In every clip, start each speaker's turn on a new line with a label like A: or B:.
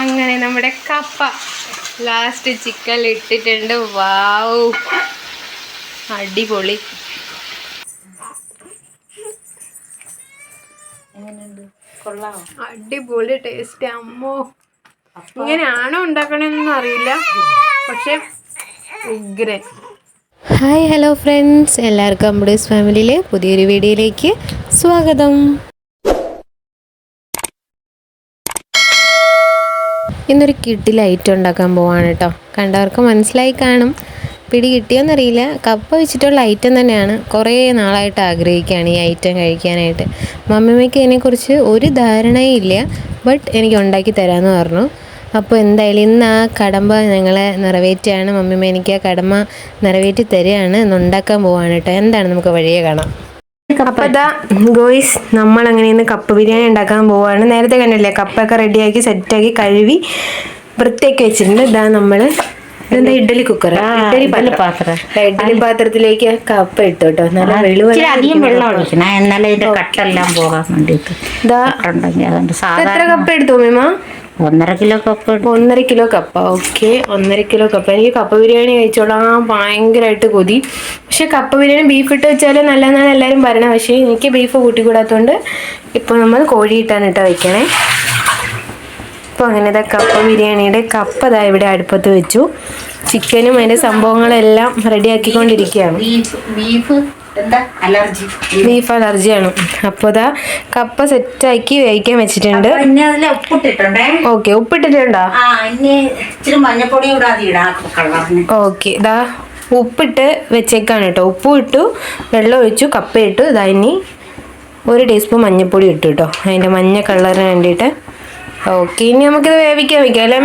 A: അങ്ങനെ നമ്മുടെ കപ്പ. ലാസ്റ്റ് ചിക്കൻ ഇട്ടിട്ടുണ്ട്. വാവു അടിപൊളി. അടിപൊളി ടേസ്റ്റ് അമ്മോ. ഇങ്ങനെയാണോ ഉണ്ടാക്കണമെന്നൊന്നും അറിയില്ല. പക്ഷെ ഉഗ്രൻ. ഹായ് ഹലോ ഫ്രണ്ട്സ് എല്ലാവർക്കും അമ്പടേസ് ഫാമിലിയിലെ പുതിയൊരു വീഡിയോയിലേക്ക് സ്വാഗതം. ഇന്നൊരു കിട്ടിൽ ഐറ്റം ഉണ്ടാക്കാൻ പോവാണ് കേട്ടോ കണ്ടവർക്ക് മനസ്സിലായി കാണും. പിടി കിട്ടിയോന്നറിയില്ല. കപ്പ വെച്ചിട്ടുള്ള ഐറ്റം തന്നെയാണ്. കുറേ നാളായിട്ട് ആഗ്രഹിക്കുകയാണ് ഈ ഐറ്റം കഴിക്കാനായിട്ട്. മമ്മിമ്മയ്ക്ക് ഇതിനെക്കുറിച്ച് ഒരു ധാരണയും ഇല്ല. ബട്ട് എനിക്ക് ഉണ്ടാക്കി തരാമെന്ന് പറഞ്ഞു. അപ്പോൾ എന്തായാലും ഇന്ന് ആ കടമ്പ ഞങ്ങളെ നിറവേറ്റിയാണ് മമ്മിമ്മ എനിക്ക് ആ കടമ നിറവേറ്റി തരികയാണ്. ഇന്ന് ഉണ്ടാക്കാൻ പോവാണ് കേട്ടോ എന്താണ് നമുക്ക് വഴിയെ കാണാം. അപ്പൊ ഇതാ ഗോയ്സ് നമ്മൾ അങ്ങനെ ഇന്ന് കപ്പ ബിരിയാണി ഉണ്ടാക്കാൻ പോവാണ്. നേരത്തെ കണ്ടില്ലേ കപ്പൊക്കെ റെഡിയാക്കി സെറ്റാക്കി കഴുകി വൃത്തിയാക്കി വെച്ചിട്ടുണ്ട്. ഇതാ നമ്മൾ ഇതെന്താ ഇഡ്ഡലി കുക്കർ ഇഡ്ഡലി പാത്രം. ഇഡ്ഡലി പാത്രത്തിലേക്ക് കപ്പ ഇട്ടു കേട്ടോ. നല്ല
B: ഇച്ചിരി അധികം വെള്ളം ഒഴിക്കണം എന്നാലേ ഇതിന്റെ കട്ടെല്ലാം പോകാൻ വേണ്ടിട്ട്
A: ഇതാ എത്ര കപ്പ എടുത്തു മിമ
B: ഒന്നര കിലോ കപ്പ
A: ഒന്നര കിലോ കപ്പ. ഓക്കെ ഒന്നര കിലോ കപ്പ. എനിക്ക് കപ്പ ബിരിയാണി കഴിച്ചോളാം. ഭയങ്കരമായിട്ട് കൊതി. പക്ഷെ കപ്പ ബിരിയാണി ബീഫ് ഇട്ട് വെച്ചാൽ നല്ലതെന്നാണ് എല്ലാവരും പറയണത് പക്ഷേ എനിക്ക് ബീഫ് കൂട്ടിക്കൂടാത്തതുകൊണ്ട് ഇപ്പോൾ നമ്മൾ കോഴി ഇട്ടാണ് ഇട്ട് വയ്ക്കണേ അപ്പോൾ അങ്ങനെ ഇതാ കപ്പ ബിരിയാണിയുടെ കപ്പ ഇതാ ഇവിടെ അടുപ്പത്ത് വെച്ചു. ചിക്കനും അതിന്റെ സംഭവങ്ങളെല്ലാം റെഡിയാക്കിക്കൊണ്ടിരിക്കുകയാണ്
B: ബീഫ് ബീഫ്
A: ബീഫ് അലർജിയാണ്. അപ്പോൾ ഇതാ കപ്പ സെറ്റാക്കി വേവിക്കാൻ വെച്ചിട്ടുണ്ട്. ഓക്കെ ഉപ്പിട്ടിട്ടുണ്ടോ?
B: മഞ്ഞപ്പൊടി
A: ഓക്കെ ഇതാ ഉപ്പിട്ട് വെച്ചേക്കാണ് കേട്ടോ. ഉപ്പും ഇട്ടു വെള്ളം ഒഴിച്ചു കപ്പ ഇട്ടു. ഇതാ ഇനി ഒരു ടീസ്പൂൺ മഞ്ഞൾപ്പൊടി ഇട്ടു കേട്ടോ. അതിന്റെ മഞ്ഞ കളറിന് വേണ്ടിയിട്ട്. ഓക്കെ ഇനി നമുക്കിത് വേവിക്കാൻ വെക്കാം അല്ലേ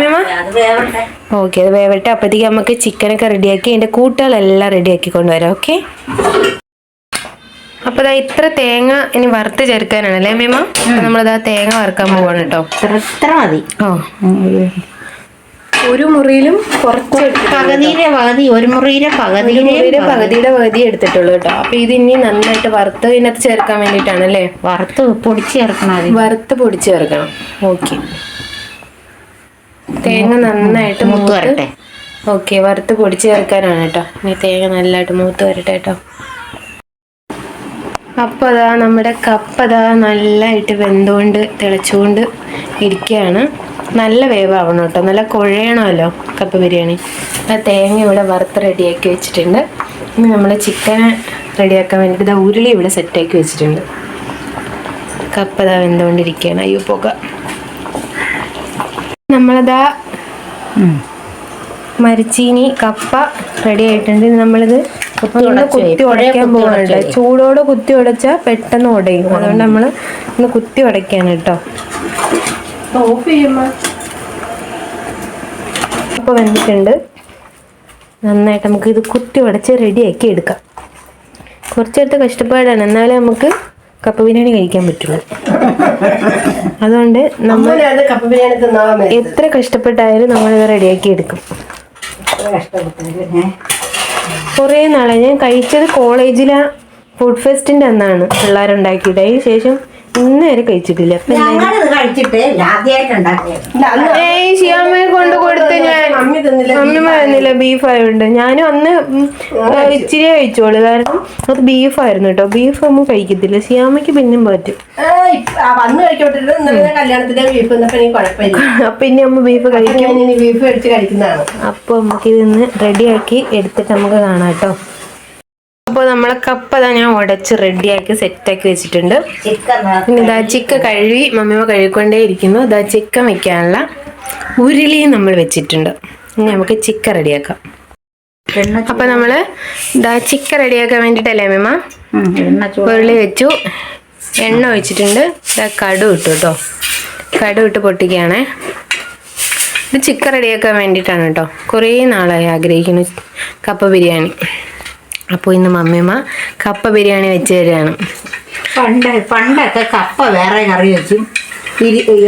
B: വേവട്ടെ.
A: ഓക്കെ അത് വേവട്ടെ. അപ്പോഴത്തേക്ക് നമുക്ക് ചിക്കനൊക്കെ റെഡിയാക്കി അതിന്റെ കൂട്ടുകളെല്ലാം റെഡിയാക്കി കൊണ്ടുവരാം ഓക്കെ? അപ്പോൾ ഇതാ ഇത്ര തേങ്ങ ഇനി വറുത്ത് ചേർക്കാനാണ് അല്ലേ അമ്മ നമ്മളിതാ തേങ്ങ വറുക്കാൻ പോവാണ് കേട്ടോ
B: ഇത്ര ഇത്ര മതി.
A: ഓ
B: ഒരു
A: മുറിയിലും കുറച്ച്.
B: പകുതിയിലെ പകുതി ഒരു മുറിയിലെ പകുതിയിലെ
A: പകുതിയുടെ പകുതി എടുത്തിട്ടുള്ളൂ കേട്ടോ അപ്പൊ ഇത് ഇനി നന്നായിട്ട് വറുത്ത് ഇതിനകത്ത് ചേർക്കാൻ വേണ്ടിയിട്ടാണ് അല്ലേ?
B: വറുത്ത് പൊടിച്ച് ചേർക്കണം
A: വറുത്ത് പൊടിച്ച് ചേർക്കണം. ഓക്കെ. തേങ്ങ നന്നായിട്ട്
B: മൂത്ത്
A: മൂത്ത്
B: വരട്ടെ.
A: ഓക്കെ വറുത്ത് പൊടിച്ച് ചേർക്കാനാണ് കേട്ടോ ഇനി തേങ്ങ നല്ലതായിട്ട് മൂത്ത് വരട്ടെ കേട്ടോ അപ്പം അതാ നമ്മുടെ കപ്പ അതാ നല്ലതായിട്ട് വെന്തുകൊണ്ട് തിളച്ചുകൊണ്ട് ഇരിക്കുകയാണ് നല്ല വേവാവണം കേട്ടോ. നല്ല കുഴയണമല്ലോ കപ്പ ബിരിയാണി. ആ തേങ്ങ ഇവിടെ വറുത്ത് റെഡിയാക്കി വെച്ചിട്ടുണ്ട്. ഇനി നമ്മൾ ചിക്കൻ റെഡിയാക്കാൻ വേണ്ടിയിട്ട് ഇതാ ഉരുളി ഇവിടെ സെറ്റാക്കി വെച്ചിട്ടുണ്ട്. കപ്പ ഇതാ വെന്തുകൊണ്ടിരിക്കുകയാണ് അയ്യോ പുക. നമ്മളതാ. മരിച്ചീനി കപ്പ റെഡി ആയിട്ടുണ്ട്. നമ്മളിത് ഒന്ന് കുത്തി ഉടയ്ക്കാൻ
B: കുത്തി
A: ചൂടോടെ കുത്തി ഉടച്ച പെട്ടെന്ന് ഉടയും. അതുകൊണ്ട് നമ്മൾ ഒന്ന് കുത്തി ഉടയ്ക്കാണ് കേട്ടോ. ഓഫ് വന്നിട്ടുണ്ട് അപ്പോൾ വെന്തിട്ടുണ്ട് നന്നായിട്ട് നമുക്ക് ഇത് കുത്തി ഉടച്ച് റെഡിയാക്കി എടുക്കാം. കുറച്ചെടുത്ത് കഷ്ടപ്പാടാണ്. എന്നാലേ നമുക്ക് കപ്പ ബിരിയാണി കഴിക്കാൻ പറ്റുള്ളൂ. അതുകൊണ്ട് നമ്മൾ
C: കപ്പ ബിരിയാണി തിന്നാൻ
A: എത്ര കഷ്ടപ്പെട്ടായാലും നമ്മളിത് റെഡിയാക്കി എടുക്കും.
B: കഷ്ടപ്പെട്ടു
A: കുറേ നാളായി. ഞാൻ കഴിച്ചത് കോളേജിലെ ഫുഡ് ഫെസ്റ്റിന്റെ അന്നാണ് പിള്ളേരുണ്ടാക്കിയിട്ട് അതിന് ശേഷം ഇന്ന് വരെ കഴിച്ചിട്ടില്ല. ഏയ് ഷിയാമ്മയെ കൊണ്ട് കൊടുത്ത് ഞാൻ അമ്മ തന്നില്ല ബീഫ് ഉണ്ട് ഞാനും അന്ന് ഇച്ചിരി കഴിച്ചോളൂ. കാരണം അത് ബീഫായിരുന്നു കേട്ടോ. ബീഫ് അമ്മ കഴിക്കത്തില്ല. ഷിയാമ്മയ്ക്ക് പിന്നെയും പറ്റും. അപ്പൊ ഇനി അമ്മ ബീഫ് കഴിക്കും.
C: ബീഫ് മേടിച്ച് കഴിക്കുന്നതാണ്.
A: അപ്പൊ നമുക്ക് ഇതിന്ന് റെഡിയാക്കി എടുത്തിട്ട് നമുക്ക് കാണാം കേട്ടോ. അപ്പോൾ നമ്മളെ കപ്പ ഞാൻ ഉടച്ച് റെഡിയാക്കി സെറ്റാക്കി വെച്ചിട്ടുണ്ട്. പിന്നെ ഇതാ ചിക്ക കഴുകി മമ്മിമ കഴുകിക്കൊണ്ടേ ഇരിക്കുന്നു ഇതാ ചിക്കൻ വെക്കാനുള്ള ഉരുളിയും നമ്മൾ വെച്ചിട്ടുണ്ട്. ഇനി നമുക്ക് ചിക്കൻ റെഡിയാക്കാം. അപ്പൊ നമ്മൾ ഇതാ ചിക്കൻ റെഡിയാക്കാൻ വേണ്ടിട്ടല്ലേ
B: ചൂട്
A: ഉരുളി വെച്ചു. എണ്ണ ഒഴിച്ചിട്ടുണ്ട്. ഇതാ കടു ഇട്ടു കേട്ടോ കടു ഇട്ട് പൊട്ടിക്കുകയാണേ. ഇത് ചിക്കൻ റെഡിയാക്കാൻ വേണ്ടിയിട്ടാണ് കേട്ടോ കുറേ നാളായി ആഗ്രഹിക്കുന്നു കപ്പ ബിരിയാണി. അപ്പോൾ ഇന്ന് മമ്മിമ്മ കപ്പ ബിരിയാണി വെച്ച് തരികയാണ്.
B: പണ്ട് പണ്ടൊക്കെ കപ്പ വേറെ കറി വെക്കും.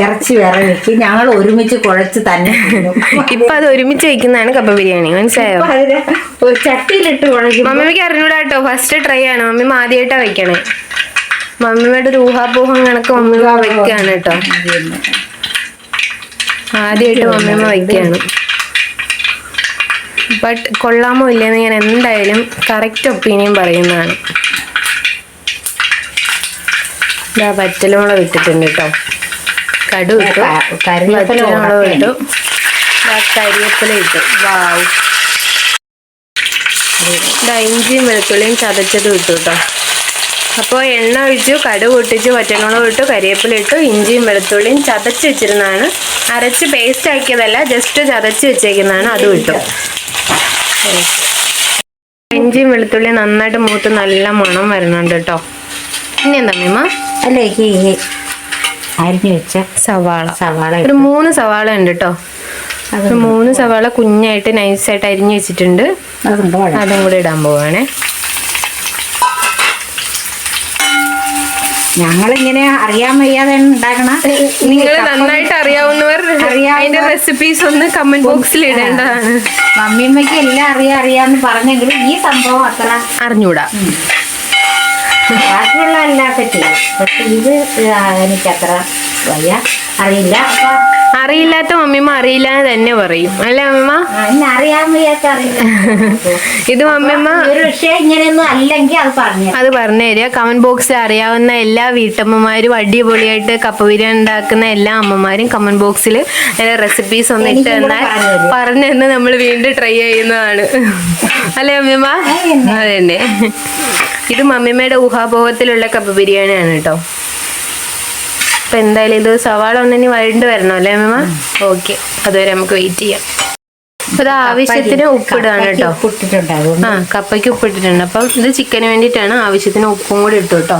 B: ഇറച്ചി വേറെ വെക്കും. ഞങ്ങൾ ഒരുമിച്ച് കുഴച്ച് തന്നെ.
A: ഇപ്പൊ അത് ഒരുമിച്ച് വെക്കുന്നതാണ് കപ്പ ബിരിയാണി. മനസ്സിലായോ?
B: ചട്ടിയിലിട്ട് കുഴക്കും
A: മമ്മിക്ക് അറിഞ്ഞൂടാ കേട്ടോ. ഫസ്റ്റ് ട്രൈ ആണ്. മമ്മി ആദ്യമായിട്ടാ വെക്കണേ. മമ്മിയുടെ ഒരു ഊഹാപോഹം കണക്ക് മമ്മി വെക്കാണ് കേട്ടോ. ആദ്യമായിട്ട് മമ്മിമ്മ വയ്ക്കുകയാണ് ബട്ട് കൊള്ളാമോ ഇല്ലെന്ന് ഞാൻ എന്തായാലും കറക്റ്റ് ഒപ്പീനിയൻ പറയുന്നതാണ്. ഇതാ പറ്റലുമുളക് ഇട്ടിട്ടുണ്ട് കേട്ടോ. കടു ഇട്ടു. ഇട്ടു. കരിവേപ്പില ഇട്ടു. വാവ് ഇതാ ഇഞ്ചിയും വെളുത്തുള്ളിയും ചതച്ചതും ഇട്ടു കേട്ടോ. അപ്പോൾ എണ്ണ ഒഴിച്ചു കടുക് പൊട്ടിച്ചു പച്ചമുളക് ഇട്ടു കരിവേപ്പില ഇട്ടു ഇഞ്ചിയും വെളുത്തുള്ളിയും ചതച്ച് വെച്ചിരുന്നതാണ്. അരച്ച് പേസ്റ്റ് ആക്കിയതല്ല ജസ്റ്റ് ചതച്ച് വെച്ചേക്കുന്നതാണ്. അതും ഇട്ടു. ഇഞ്ചിയും വെളുത്തുള്ളിയും നന്നായിട്ട് മൂത്ത് നല്ല മണം വരുന്നുണ്ട് കേട്ടോ. ഇനി എന്താ മീമ?
B: അല്ലേ ഈ അരിഞ്ഞു വെച്ച
A: സവാള.
B: സവാള
A: ഒരു മൂന്ന് സവാള ഉണ്ട് കേട്ടോ. ഒരു മൂന്ന് സവാള കുഞ്ഞായിട്ട് നൈസായിട്ട് അരിഞ്ഞു വെച്ചിട്ടുണ്ട്. അതും കൂടെ ഇടാൻ പോവാണേ.
B: ഞങ്ങളിങ്ങനെ അറിയാൻ വയ്യാതെ ഉണ്ടാക്കണ.
A: നിങ്ങൾ നന്നായിട്ട് അറിയാവുന്നവർ അതിന്റെ റെസിപ്പീസ് ഒന്ന് കമന്റ് ബോക്സിൽ ഇടേണ്ടതാണ്.
B: മമ്മിയമ്മയ്ക്ക് എല്ലാം അറിയാം അറിയാന്ന് പറഞ്ഞെങ്കിലും ഈ സംഭവം അത്ര
A: അറിഞ്ഞൂടാ.
B: ബാക്കിയുള്ള എല്ലാ പറ്റില്ല പക്ഷെ ഇത് എനിക്കത്ര വയ്യ. അറിയില്ല. അപ്പൊ
A: അറിയില്ലാത്ത മമ്മിമ്മ അറിയില്ല എന്ന് തന്നെ പറയും. അല്ലേ
B: അമ്മ അറിയാൻ വയ്യാത്ത
A: ഇത് മമ്മിമ്മ
B: ഒരു പക്ഷേ ഇങ്ങനെയൊന്നും അല്ലെങ്കിൽ അത് പറഞ്ഞു
A: അത് പറഞ്ഞു തരിക കമന്റ് ബോക്സിൽ അറിയാവുന്ന എല്ലാ വീട്ടമ്മമാരും അടിപൊളിയായിട്ട് കപ്പ ബിരിയാണി ഉണ്ടാക്കുന്ന എല്ലാ അമ്മമാരും കമന്റ് ബോക്സിൽ റെസിപ്പീസ് ഒന്ന് ഇട്ട് തന്നാൽ
B: പറഞ്ഞു.
A: തന്നെ നമ്മൾ വീണ്ടും ട്രൈ ചെയ്യുന്നതാണ്. അല്ലേ അമ്മിമ്മ അതന്നെ ഇത് മമ്മിമ്മയുടെ ഊഹാഭോഹത്തിലുള്ള കപ്പ ബിരിയാണിയാണ് കേട്ടോ. അപ്പൊ എന്തായാലും ഇത് സവാള ഒന്നിനി വഴണ്ട് വരണം അല്ലേ അമ്മ ഓക്കെ അതുവരെ നമുക്ക് വെയിറ്റ് ചെയ്യാം. അപ്പൊ ഇത് ആവശ്യത്തിന് ഉപ്പിടാണ് കേട്ടോ. ആ കപ്പയ്ക്ക് ഉപ്പിട്ടിട്ടുണ്ട്. അപ്പം ഇത് ചിക്കന് വേണ്ടിയിട്ടാണ് ആവശ്യത്തിന് ഉപ്പും കൂടി ഇട്ടു കേട്ടോ.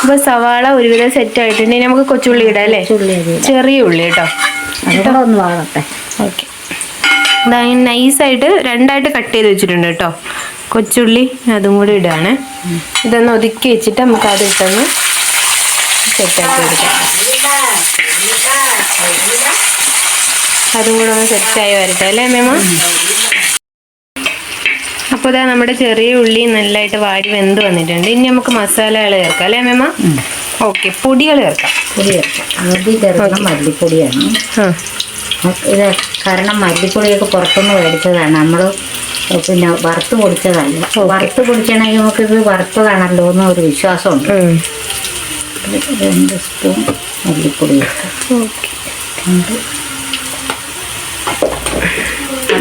A: അപ്പൊ സവാള ഒരുവിധം സെറ്റ് ആയിട്ടുണ്ട്. ഇനി നമുക്ക് കൊച്ചുള്ളി ഇടാം അല്ലേ? ചെറിയ ഉള്ളി കേട്ടോ.
B: ഒന്ന് വാങ്ങട്ടെ
A: ഓക്കെ നൈസായിട്ട് രണ്ടായിട്ട് കട്ട് ചെയ്ത് വെച്ചിട്ടുണ്ട് കേട്ടോ. കൊച്ചുള്ളി അതും കൂടി ഇടുകയാണ് ഇതൊന്ന് ഒതുക്കി വെച്ചിട്ട് നമുക്ക് അത് ഇട്ടൊന്ന് സെറ്റാക്കി എടുക്കാം. അതും കൂടെ ഒന്ന് സെറ്റായി വരട്ടെ അല്ലേ അമ്മ അപ്പോൾ ഇതാ നമ്മുടെ ചെറിയ ഉള്ളി നല്ലതായിട്ട് വാടി വെന്ത് വന്നിട്ടുണ്ട്. ഇനി നമുക്ക് മസാലകൾ ചേർക്കാം അല്ലേ അമ്മ ഓക്കെ പൊടികൾ ചേർക്കാം.
B: പൊടി ചേർക്കാം. ആദ്യം ചേർക്കണം മല്ലിപ്പൊടിയാണ്. ഇത് കാരണം മല്ലിപ്പൊടിയൊക്കെ പുറത്തുനിന്ന് മേടിച്ചതാണ്. നമ്മൾ പിന്നെ വറുത്ത് പൊടിച്ചതല്ല വറുത്ത് പൊടിക്കണമെങ്കിൽ നമുക്കിത് വറുത്തതാണല്ലോ എന്ന് ഒരു വിശ്വാസമുണ്ട്. രണ്ട് സ്പൂൺ മല്ലിപ്പൊടി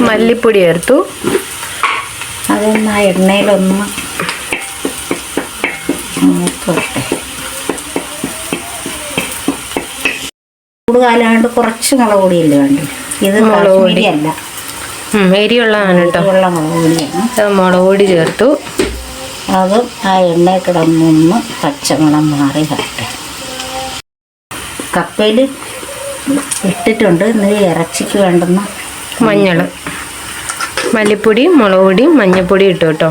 A: മല്ലിപ്പൊടി ചേർത്തു.
B: അതൊന്ന് ആ എണ്ണയിലൊന്ന് കൂടുതലാണ്ട് കുറച്ച് മുളക് പൊടിയല്ലേ വേണ്ടത്? ഇത്
A: മുളക് പൊടി. എരിയുള്ളതാണ് കേട്ടോ.
B: വെള്ളം മുളക്
A: പൊടി ചേർത്തു.
B: അതും ആ എണ്ണ കിടന്നൊന്ന് പച്ചമണം മാറി കട്ടെ കപ്പയിൽ ഇട്ടിട്ടുണ്ട്. ഇന്ന് ഇറച്ചിക്ക് വേണ്ടുന്ന
A: മഞ്ഞൾ മല്ലിപ്പൊടി മുളക് പൊടി മഞ്ഞൾപ്പൊടി ഇട്ടു കേട്ടോ.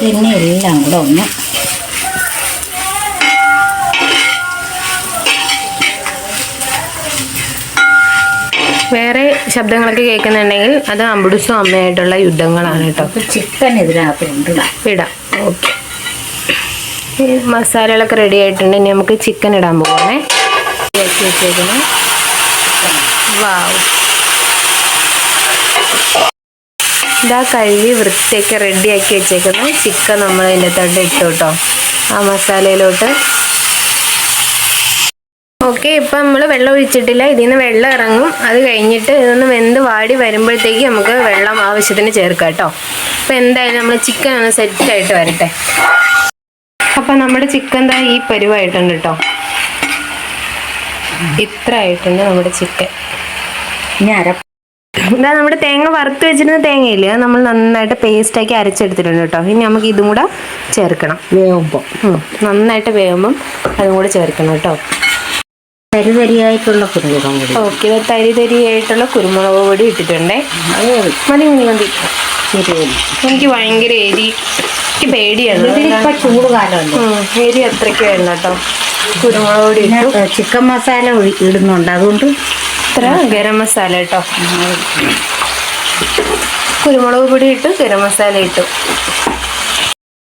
B: പിന്നെ എല്ലാം കൂടെ ഒന്ന്
A: വേറെ ശബ്ദങ്ങളൊക്കെ കേൾക്കുന്നുണ്ടെങ്കിൽ അത് അമ്പുടുസും അമ്മയായിട്ടുള്ള യുദ്ധങ്ങളാണ് കേട്ടോ.
B: ചിക്കൻ ഇതിനകത്ത് ഇടാം.
A: ഓക്കെ. മസാലകളൊക്കെ റെഡി ആയിട്ടുണ്ട്. ഇനി നമുക്ക് ചിക്കൻ ഇടാൻ പോകണേ ഇറക്കി വെച്ചേക്കണം. വാവ് ഇതാ കഴുകി വൃത്തിയൊക്കെ റെഡിയാക്കി വെച്ചേക്കുന്നു. ചിക്കൻ നമ്മൾ അതിന്റെ തട്ട് ഇട്ടു കേട്ടോ. ആ മസാലയിലോട്ട് ഓക്കെ ഇപ്പം നമ്മൾ വെള്ളം ഒഴിച്ചിട്ടില്ല. ഇതിൽ നിന്ന് വെള്ളം ഇറങ്ങും. അത് കഴിഞ്ഞിട്ട് ഇതൊന്ന് വെന്ത് വാടി വരുമ്പോഴത്തേക്ക് നമുക്ക് വെള്ളം ആവശ്യത്തിന് ചേർക്കാം കേട്ടോ. അപ്പം എന്തായാലും നമ്മൾ ചിക്കൻ ഒന്ന് സെറ്റായിട്ട് വരട്ടെ. അപ്പം നമ്മുടെ ചിക്കൻ ദാ ഈ പരിവായിട്ടുണ്ട് കേട്ടോ. ഇത്ര ആയിട്ടുണ്ട് നമ്മുടെ ചിക്കൻ
B: ഇനി അര
A: ഇതാ നമ്മുടെ തേങ്ങ വറുത്ത് വെച്ചിരുന്ന തേങ്ങയില്ലേ? അത് നമ്മൾ നന്നായിട്ട് പേസ്റ്റാക്കി അരച്ചെടുത്തിട്ടുണ്ട് കേട്ടോ. ഇനി നമുക്ക് ഇതും കൂടെ ചേർക്കണം.
B: വേവുമ്പോൾ
A: നന്നായിട്ട് വേവുമ്പം അതും കൂടെ ചേർക്കണം കേട്ടോ.
B: തരിതരിയായിട്ടുള്ള കുരുമുളക് പൊടി
A: ഓക്കെ തരി തരിയായിട്ടുള്ള കുരുമുളക് പൊടി ഇട്ടിട്ടുണ്ടേ. മതി മതി മതി. എനിക്ക് ഭയങ്കര എരി എനിക്ക് പേടിയാണ്.
B: ചൂട് കാലമല്ലേ?
A: എരി അത്രയ്ക്ക് വേണ്ട കേട്ടോ. കുരുമുളക് പൊടി
B: ചിക്കൻ മസാല ഇടുന്നുണ്ട്. അതുകൊണ്ട്
A: ഇത്ര ഗരം മസാല കേട്ടോ. കുരുമുളക് പൊടി ഇട്ടു ഗരം മസാല ഇട്ടു.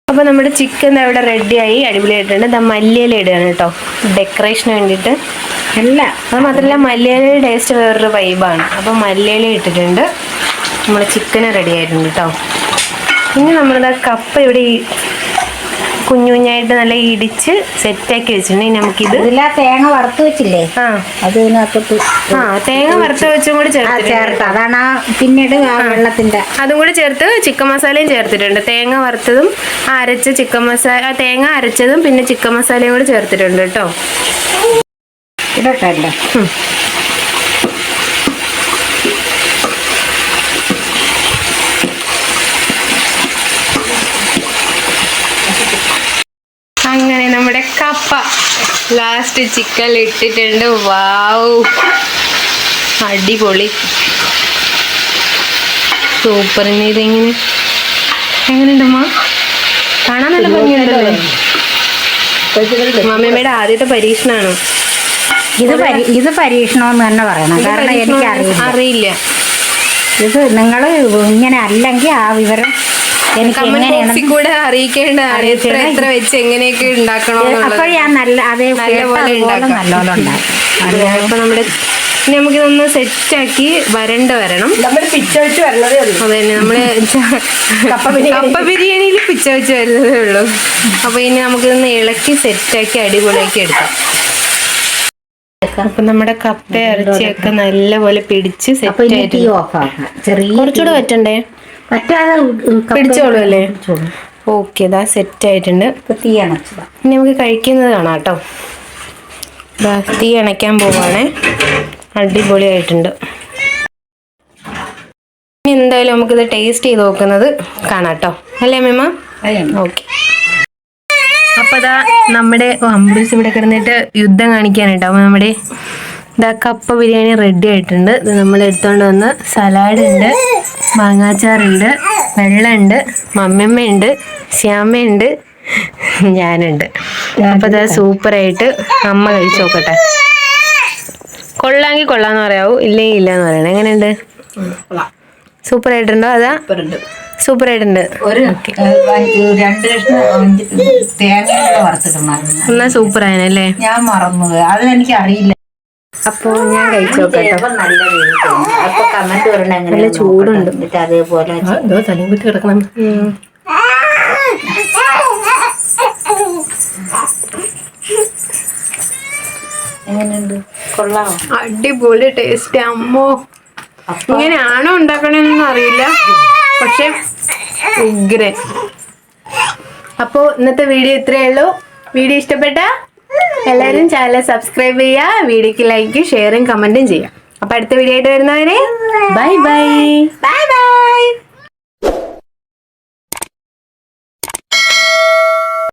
A: അപ്പോൾ നമ്മുടെ ചിക്കൻ അവിടെ റെഡിയായി അടിപൊളിയായിട്ടുണ്ട്. ദാ മല്ലിയില ഇടുകയാണ് കേട്ടോ. ഡെക്കറേഷന് വേണ്ടിയിട്ട്.
B: അല്ല.
A: അത് മാത്രമല്ല മല്ലിയിലയുടെ ടേസ്റ്റ് വേറൊരു വൈബാണ് അപ്പോൾ മല്ലിയില ഇട്ടിട്ടുണ്ട്. നമ്മുടെ ചിക്കന് റെഡി ആയിട്ടുണ്ട് കേട്ടോ. ഇനി നമ്മളിതാ കപ്പ ഇവിടെ ഈ കുഞ്ഞു കുഞ്ഞായിട്ട് നല്ല ഇടിച്ച് സെറ്റാക്കി വെച്ചിട്ടുണ്ടെങ്കിൽ നമുക്കിത്
B: ഇതിലാ തേങ്ങ വറുത്ത് വെച്ചില്ലേ?
A: ആ.
B: അത് ഇതിനകത്തോട്ട്
A: ആ തേങ്ങ വറുത്ത് വെച്ചും കൂടി
B: ആ ചേർത്ത്. അതാണ് ആ പിന്നീട് ആ വെള്ളത്തിന്റെ
A: അതും കൂടി ചേർത്ത് ചിക്കൻ മസാലയും ചേർത്തിട്ടുണ്ട്. തേങ്ങ വറുത്തതും ആ അരച്ച ചിക്കൻ മസാല ആ തേങ്ങ അരച്ചതും പിന്നെ ചിക്കൻ മസാലയും കൂടി ചേർത്തിട്ടുണ്ട് കേട്ടോ.
B: ഇടട്ടല്ലേ
A: നമ്മുടെ കപ്പ. ലാസ്റ്റ് ചിക്കൻ ഇട്ടിട്ടുണ്ട്. വാവ് അടിപൊളി. സൂപ്പർ ഇനി ഇതെങ്ങനെ? എങ്ങനെയുണ്ടമ്മ കാണാൻ നല്ല ഭംഗിയുണ്ടല്ലേ? മമ്മയുടെ ആദ്യത്തെ പരീക്ഷണാണോ.
B: ഇത് ഇത് പരീക്ഷണമെന്ന് തന്നെ പറയണം. കാരണം എനിക്ക് അറിയില്ല. ഇത് നിങ്ങൾ ഇങ്ങനെ അല്ലെങ്കിൽ ആ വിവരം എനിക്ക് എങ്ങനെയാണ്
A: കൂടെ അറിയിക്കേണ്ടതാണ് എത്ര എത്ര വെച്ച് എങ്ങനെയൊക്കെ ഉണ്ടാക്കണം
B: അപ്പോൾ ഞാൻ നല്ല അതേ
A: നല്ലപോലെ.
B: നല്ലോണം ഉണ്ടാക്കും.
A: അപ്പോൾ നമ്മുടെ ഇനി സെറ്റ് സെറ്റാക്കി വരണ്ട വരണം.
C: നമ്മൾ പിച്ചൊഴിച്ച് വരണതേ ഉള്ളൂ.
A: അത് നമ്മൾ
C: കപ്പ ബിരിയാണി.
A: കപ്പ ബിരിയാണിയിൽ പിച്ച വെച്ച് വരുന്നതേ ഉള്ളൂ. അപ്പൊ ഇനി നമുക്കിതൊന്ന് ഇളക്കി സെറ്റ് ആക്കി അടിപൊളിയാക്കി എടുക്കാം. അപ്പൊ നമ്മുടെ കപ്പ ഇറച്ചിയൊക്കെ നല്ലപോലെ പിടിച്ച് സെറ്റ് ആയിട്ട് കുറച്ചുകൂടെ പറ്റണ്ടേ
B: പറ്റാതെ
A: പിടിച്ചോളൂ അല്ലേ. ഓക്കെ ഇതാ സെറ്റ് ആയിട്ടുണ്ട്
B: തീ അണച്ചതാ.
A: ഇനി നമുക്ക് കഴിക്കുന്നത് കാണാം കേട്ടോ ഇതാ തീ അണയ്ക്കാൻ പോവാണേ. അടിപൊളിയായിട്ടുണ്ട്. ഇനി എന്തായാലും നമുക്കിത് ടേസ്റ്റ് ചെയ്ത് നോക്കുന്നത് കാണാം കേട്ടോ അല്ലേ മേമ ഓക്കെ. അപ്പൊ അതാ നമ്മുടെ അമ്പൂസ് ഇവിടെ കിടന്നിട്ട് യുദ്ധം കാണിക്കാനായിട്ട് അപ്പൊ നമ്മുടെ ഇതാ കപ്പ ബിരിയാണി റെഡി ആയിട്ടുണ്ട്. ഇത് നമ്മൾ എടുത്തോണ്ട് വന്ന സലാഡ് ഉണ്ട്. മാങ്ങാച്ചാറുണ്ട് വെള്ളമുണ്ട് മമ്മമ്മയുണ്ട് ശ്യാമയുണ്ട് ഞാനുണ്ട്. അപ്പം അത് സൂപ്പറായിട്ട് അമ്മ കഴിച്ചു നോക്കട്ടെ. കൊള്ളാമെങ്കിൽ കൊള്ളാന്ന് പറയാവൂ ഇല്ലെങ്കിൽ ഇല്ലയെന്ന് പറയണേ. എങ്ങനെയുണ്ട്? സൂപ്പർ ആയിട്ടുണ്ടോ അതാ സൂപ്പർ ആയിട്ടുണ്ട് എന്നാ സൂപ്പർ ആയനല്ലേ
B: ഞാൻ മറന്നു അത് എനിക്ക് അറിയില്ല.
A: അപ്പോ ഞാൻ കഴിച്ചു നോക്കട്ടെ
B: നല്ല
A: ചൂടുണ്ട്.
B: അതേപോലെ
C: തലയും കിടക്കണം.
A: ഉം.
B: എങ്ങനെയുണ്ട്? കൊള്ളാമോ
A: അടിപൊളി ടേസ്റ്റ് അമ്മോ. ഇങ്ങനെയാണോ ഉണ്ടാക്കണെന്നൊന്നും അറിയില്ല. പക്ഷെ ഉഗ്രൻ അപ്പോൾ ഇന്നത്തെ വീഡിയോ ഇത്രയേ ഉള്ളൂ. വീഡിയോ ഇഷ്ടപ്പെട്ട എല്ലാവരും ചാനൽ സബ്സ്ക്രൈബ് ചെയ്യുക വീഡിയോക്ക് ലൈക്ക് ഷെയറും കമന്റും ചെയ്യാം. അപ്പൊ അടുത്ത വീഡിയോ ആയിട്ട് വരുന്നവരെ ബൈ ബൈ ബൈ ബൈ